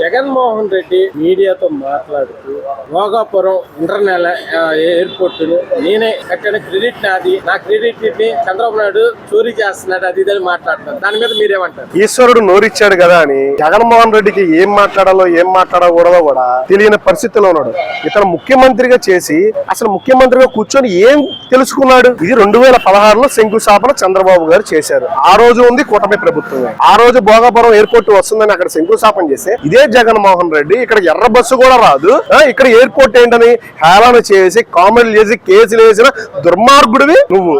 జగన్మోహన్ రెడ్డి మీడియాతో మాట్లాడుతూ Bhogapuram internal airport నేనే కట్టిన క్రెడిట్ నాది. నా క్రెడిట్ని చంద్రబాబు నాయుడు చోరీ చేస్తున్నాడు అది ఇదని మాట్లాడుతారు దాని మీద మీరేమంటారు? ఈశ్వరుడు నోరిచ్చాడు కదా అని జగన్మోహన్ రెడ్డికి ఏం మాట్లాడాలో ఏం మాట్లాడకూడదో కూడా తెలియని పరిస్థితిలో ఉన్నాడు. ఇతను ముఖ్యమంత్రిగా చేసి అసలు ముఖ్యమంత్రిగా కూర్చొని ఏం తెలుసుకున్నాడు? ఇది రెండు వేల పదహారులో శంకుస్థాపన చంద్రబాబు గారు చేశారు. ఆ రోజు ఉంది కూటమి ప్రభుత్వం. ఆ రోజు భోగాపురం ఎయిర్పోర్ట్ వస్తుందని అక్కడ శంకుస్థాపన చేస్తే ఇదే జగన్మోహన్ రెడ్డి. ఇక్కడ ఎర్ర బస్సు కూడా రాదు. ఇక్కడ ఎయిర్పోర్ట్ ఏంటని హేళన చేసి కామెంట్లు చేసి కేసులు వేసిన దుర్మార్గుడివి నువ్వు.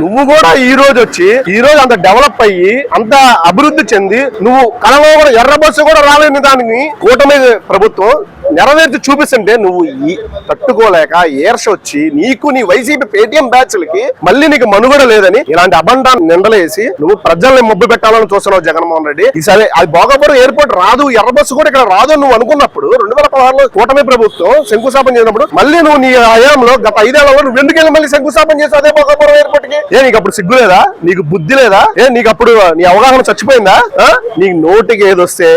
నువ్వు కూడా ఈ రోజు వచ్చి ఈ రోజు అంత డెవలప్ అయ్యి అంత అభివృద్ధి చెంది నువ్వు కళలో కూడా ఎర్ర బస్సు కూడా రాలేని దానిని కూటమి ప్రభుత్వం నెరవేర్చి చూపిస్తుంటే నువ్వు ఈ తట్టుకోలేక ఏర్ష వచ్చి నీకు నీ వైసీపీ పేటిఎం బ్యాచ్లకి మళ్ళీ నీకు మనుగడ లేదని ఇలాంటి అబండాన్ని నిందలేసి నువ్వు ప్రజల్ని మబ్బు పెట్టాలని చూస్తున్నావు జగన్మోహన్ రెడ్డి. ఈసారి అది భోగాపురం ఎయిర్పోర్ట్ రాదు ఎర్ర బస్సు కూడా ఇక్కడ రాదు నువ్వు అనుకున్నప్పుడు రెండు వేల పదహారులో కూటమి ప్రభుత్వం శంకుస్థాపన చేసినప్పుడు మళ్ళీ నువ్వు నీ హయాంలో గత ఐదేళ్ళలో నువ్వు ఎందుకు వెళ్ళి మళ్ళీ శంకుస్థాపన చేసి అదే భోగపురం ఎయిర్పోర్ట్కి ఏ నీకు అప్పుడు సిగ్గు లేదా? నీకు బుద్ధి లేదా? ఏ నీకు అప్పుడు నీ అవగాహన చచ్చిపోయిందా? నీ నీకు నోటికి ఏదొస్తే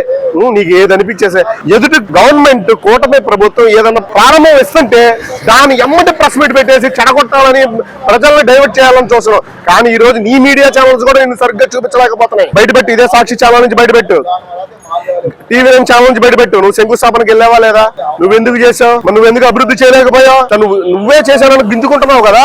నీకు ఏది అనిపించేసే ఎదుటి గవర్నమెంట్ కూటమి ప్రభుత్వం ఏదన్నా ప్రారంభం ఇస్తుంటే దాని ఎమ్మటి ప్రెస్ మీట్ పెట్టేసి చెడగొట్టాలని ప్రజల్ని డైవర్ట్ చేయాలని చూస్తున్నాం. కానీ ఈ రోజు నీ మీడియా ఛానల్స్ కూడా నేను సరిగ్గా చూపించలేకపోతున్నాయి. బయటపెట్టు ఇదే సాక్షి ఛానల్ నుంచి బయటపెట్టు. టీవీ నైన్ ఛానల్ నుంచి బయటపెట్టు. నువ్వు శంకుస్థాపనకి వెళ్ళావా లేదా? నువ్వు ఎందుకు చేసావు నువ్వు ఎందుకు అభివృద్ధి చేయలేకపోయావు? నువ్వు నువ్వే చేశానని గింజుకుంటున్నావు కదా?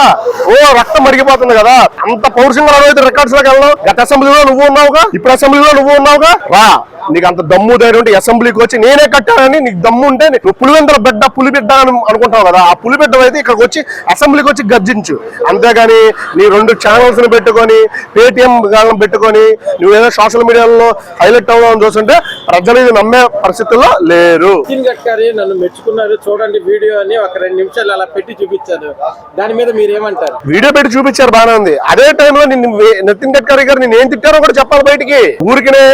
ఓ రక్తం మరిగిపోతుంది కదా? అంత పౌరుషంగా రావైతే రికార్డ్స్లోకి వెళ్ళావు గత అసెంబ్లీలో నువ్వు ఉన్నావుగా? ఇప్పుడు అసెంబ్లీలో నువ్వు ఉన్నావుగా? రా. నీకు అంత దమ్ము ధైర్యం ఉంటే అసెంబ్లీకి వచ్చి నేనే కట్టానని నీకు దమ్ము ఉంటే నువ్వు పులివెందల బిడ్డ పులిబిడ్డ అని అనుకుంటావు కదా? ఆ పులి బిడ్డ అయితే ఇక్కడికి వచ్చి అసెంబ్లీకి వచ్చి గర్జించు. అంతేగాని నీ రెండు ఛానల్స్ని పెట్టుకొని పేటిఎం గానం పెట్టుకొని నువ్వేదో సోషల్ మీడియాలో హైలైట్ అవ్వడం చూస్తుంటే ప్రజలు నమ్మే పరిస్థితుల్లో లేరు. నితిన్ గడ్కరీ నన్ను మెచ్చుకున్నారు. చూడండి వీడియో అని ఒక రెండు నిమిషాలు అలా పెట్టి చూపించారు దాని మీద మీరేమంటారు? వీడియో పెట్టి చూపించారు బాగానే ఉంది. అదే టైంలో నిన్ను నితిన్ గడ్కరీ గారు నేను ఏం తిట్టారో కూడా చెప్పాలి బయటికి. ఊరికనే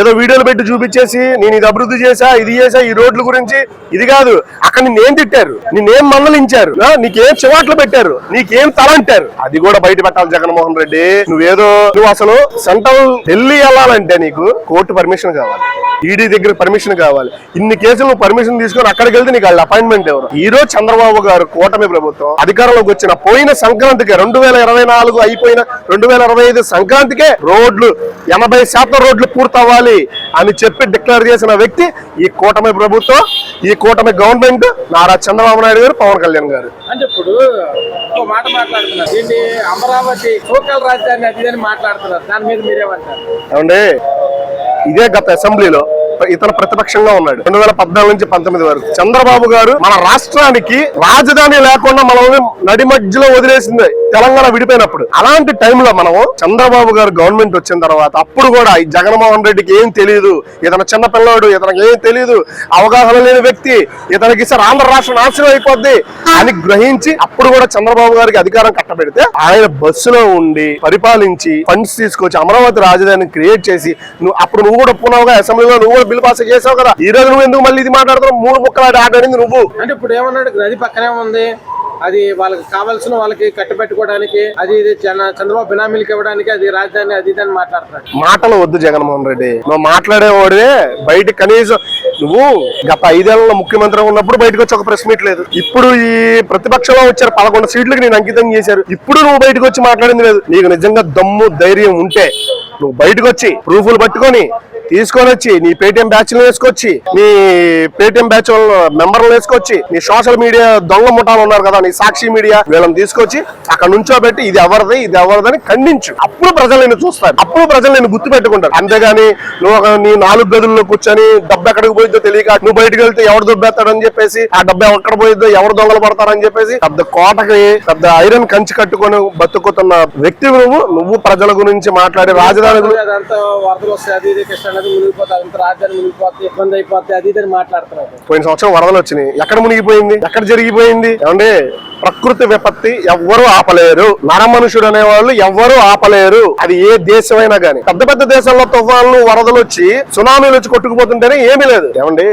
ఏదో వీడియోలు పెట్టి చూపించేసి నేను ఇది అభివృద్ధి చేశా ఇది చేశా ఈ రోడ్ల గురించి ఇది కాదు. అక్కడ నిన్నేం తిట్టారు? నిన్నేం మందలించారు? నీకేం చివాట్లు పెట్టారు? నీకేం తలంటారు అది కూడా బయట పెట్టాలి జగన్మోహన్ రెడ్డి. నువ్వేదో నువ్వు అసలు సెంట్రల్ ఢిల్లీ వెళ్ళాలంటే నీకు కోర్టు పర్మిషన్ కావాలి. ఈడీ దగ్గర పర్మిషన్ కావాలి. ఇన్ని కేసులు నువ్వు పర్మిషన్ తీసుకొని అక్కడికి వెళ్తే నీకు వాళ్ళ అపాయింట్మెంట్ ఎవరు? ఈ రోజు చంద్రబాబు గారు కూటమి ప్రభుత్వం అధికారంలోకి వచ్చిన పోయిన సంక్రాంతికి రెండు వేల ఇరవై నాలుగు అయిపోయిన రెండు వేల ఇరవై ఐదు సంక్రాంతికే రోడ్లు ఎనభై శాతం రోడ్లు పూర్తవ్వాలి అని చెప్పి డిక్లేర్ చేసిన వ్యక్తి ఈ కూటమి ప్రభుత్వం ఈ కూటమి గవర్నమెంట్ నారా చంద్రబాబు నాయుడు గారు పవన్ కళ్యాణ్ గారు. అంటే ఇప్పుడు ఒక మాట మాట్లాడుతున్నారు. ఏంటి? అమరావతి లోకల్ రాజధాని అది ఇది అని మాట్లాడుతున్నారు. దాని మీద మీరేమంటారు? ఏమండి? ఇదే గత అసెంబ్లీలో ఇతను ప్రతిపక్షంగా ఉన్నాడు. రెండు వేల పద్నాలుగు నుంచి పంతొమ్మిది వరకు. చంద్రబాబు గారు మన రాష్ట్రానికి రాజధాని లేకుండా మనల్ని నడి మధ్యలో వదిలేసింది తెలంగాణ విడిపోయినప్పుడు. అలాంటి టైంలో మనము చంద్రబాబు గారు గవర్నమెంట్ వచ్చిన తర్వాత అప్పుడు కూడా ఈ జగన్మోహన్ రెడ్డికి ఏం తెలియదు ఇతను చిన్న పిల్లవాడు ఇతనికి ఏం తెలియదు అవగాహన లేని వ్యక్తి ఇతనికి సార్ ఆంధ్ర రాష్ట్రం నాశనం అయిపోద్ది అని గ్రహించి అప్పుడు కూడా చంద్రబాబు గారికి అధికారం కట్టబెడితే ఆయన బస్సులో ఉండి పరిపాలించి ఫండ్స్ తీసుకొచ్చి అమరావతి రాజధానిని క్రియేట్ చేసి నువ్వు అప్పుడు నువ్వు కూడా ఒప్పుకున్నావుగా అసెంబ్లీలో నువ్వు కూడా బిల్ పాస్ చేసావు కదా? ఈ రోజు నువ్వు ఎందుకు మళ్ళీ ఇది మాట్లాడుతున్నావు? మూడు ముక్కలు ఆడాడింది నువ్వు. అంటే ఇప్పుడు ఏమన్నాడు? నది పక్కనే ఉంది. అది వాళ్ళకి కావాల్సిన వాళ్ళకి కట్టుబెట్టుకోవడానికి అది ఇది చంద్ర- చంద్రబాబు బినామీలకి ఇవ్వడానికి అది రాజధాని అది ఇది అని మాట్లాడుతున్నాడు. మాటలు వద్దు జగన్మోహన్ రెడ్డి. నువ్వు మాట్లాడేవాడే బయట కనీసం నువ్వు గత ఐదేళ్ళలో ముఖ్యమంత్రి ఉన్నప్పుడు బయటకు వచ్చి ఒక ప్రెస్ మీట్ లేదు. ఇప్పుడు ఈ ప్రతిపక్షంలో వచ్చారు పదకొండు సీట్లకు నేను అంకితం చేశారు. ఇప్పుడు నువ్వు బయటకు వచ్చి మాట్లాడింది లేదు. నీకు నిజంగా దమ్ము ధైర్యం ఉంటే నువ్వు బయటకు వచ్చి ప్రూఫ్లు పట్టుకొని తీసుకొని వచ్చి నీ పేటిఎం బ్యాచ్ వేసుకొచ్చి నీ పేటిఎం బ్యాచ్ మెంబర్లు వేసుకొచ్చి నీ సోషల్ మీడియా దొంగ ముఠాలు ఉన్నారు కదా నీ సాక్షి మీడియా వీళ్ళని తీసుకొచ్చి అక్కడ నుంచో పెట్టి ఇది ఎవరిది ఇది ఎవరిదని ఖండించు. అప్పుడు ప్రజలు నేను చూస్తారు. అప్పుడు ప్రజలు నేను గుర్తు పెట్టుకుంటారు అంతేగాని నువ్వు నీ నాలుగు గదుల్లో కూర్చొని డబ్బు ఎక్కడికి పోయిద్దో తెలియక నువ్వు బయటకు వెళ్తే ఎవరు దుబ్బేస్తాడని చెప్పేసి ఆ డబ్బు ఎక్కడ పోయిద్దో ఎవరు దొంగలు పడతారని చెప్పేసి పెద్ద కోటకి పెద్ద ఐరన్ కంచి కట్టుకొని బతుకుతున్న వ్యక్తి నువ్వు. నువ్వు ప్రజల గురించి మాట్లాడి రాజధాని పోయిన సంవత్సరం వరదలు వచ్చినాయి. ఎక్కడ మునిగిపోయింది? ఎక్కడ జరిగిపోయింది? ఏమండి? ప్రకృతి విపత్తి ఎవ్వరూ ఆపలేరు. నరమనుషుడు అనేవాళ్ళు ఎవ్వరూ ఆపలేరు. అది ఏ దేశమైనా గానీ. పెద్ద పెద్ద దేశాల్లో తుఫాన్లు వరదలు వచ్చి సునామీలు వచ్చి కొట్టుకుపోతుంటేనే ఏమీ లేదు. ఏమండి?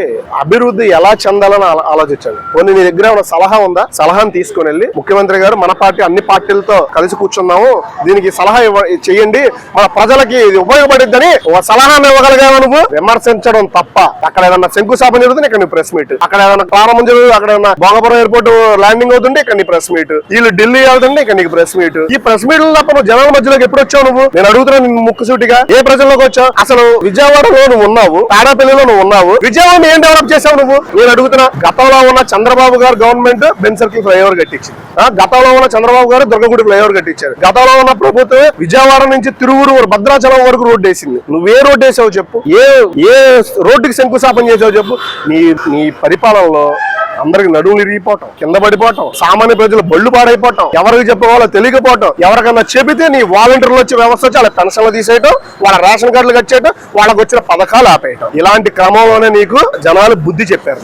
అభివృద్ధి ఎలా చెందాలని ఆలోచించండి. కొన్ని మీ దగ్గర ఉన్న సలహా ఉందా? సలహాను తీసుకుని వెళ్ళి ముఖ్యమంత్రి గారు మన పార్టీ అన్ని పార్టీలతో కలిసి కూర్చున్నాము. దీనికి సలహా ఇవ్వ చేయండి. మన ప్రజలకి ఇది ఉపయోగపడిద్దని ఒక సలహాను ఇవ్వగలిగావు నువ్వు? విమర్శించడం తప్ప. అక్కడ ఏదన్నా శంకుస్థాపన జరుగుతుంది? ఇక్కడ ప్రెస్ మీట్. అక్కడ ఏదైనా ప్రారంభం జరుగుతుంది? అక్కడ ఏదైనా భోగపురం ఎయిర్పోర్ట్ ల్యాండింగ్ అవుతుంటే ఇక్కడ నీ ప్రెస్ మీట్ వీళ్ళు ఢిల్లీ వెళ్తుంటే ఇక్కడ నీకు ప్రెస్ మీట్ ఈ ప్రెస్ మీట్ తప్ప నువ్వు జనాల మధ్యలోకి ఎప్పుడు వచ్చావు నువ్వు? నేను అడుగుతున్నా నిన్ను ముక్కుసూటిగా ఏ ప్రజల్లోకి వచ్చావు? అసలు విజయవాడలో నువ్వు ఉన్నావు? తాడాపల్లిలో నువ్వు ఉన్నావు? విజయవాడ ఏం డెవలప్ చేసావు నువ్వు? నేను అడుగుతున్నా గతంలో ఉన్న చంద్రబాబు గారు గవర్నమెంట్ బెన్ సర్కిల్ ఫ్లైఓవర్ కట్టించింది. గతంలో ఉన్న చంద్రబాబు గారు దుర్గగుడి ఫ్లైఓవర్ కట్టించారు. గతంలో ఉన్న ప్రభుత్వం విజయవాడ నుంచి తిరువురు భద్రాచలం వరకు రోడ్డు వేసింది. నువ్వే రోడ్డు వేసావు చెప్పు. ఏ ఏ రోడ్డుకి శంకుస్థాపన చేసావు చెప్పు. నీ నీ పరిపాలనలో అందరికి నడువులు ఇరిగిపోవటం కింద పడిపోవటం సామాన్య ప్రజలు బళ్ళు పాడైపోవటం ఎవరికి చెప్పవాలో తెలియకపోవటం ఎవరికన్నా చెబితే నీ వాలంటీర్లు వచ్చే వ్యవస్థ వచ్చి వాళ్ళ పెన్షన్లు తీసేయటం వాళ్ళ రేషన్ కార్డులు కట్ చేయటం వాళ్ళకి వచ్చిన పథకాలు ఆపేయటం. ఇలాంటి క్రమంలోనే నీకు జనాలు బుద్ధి చెప్పారు.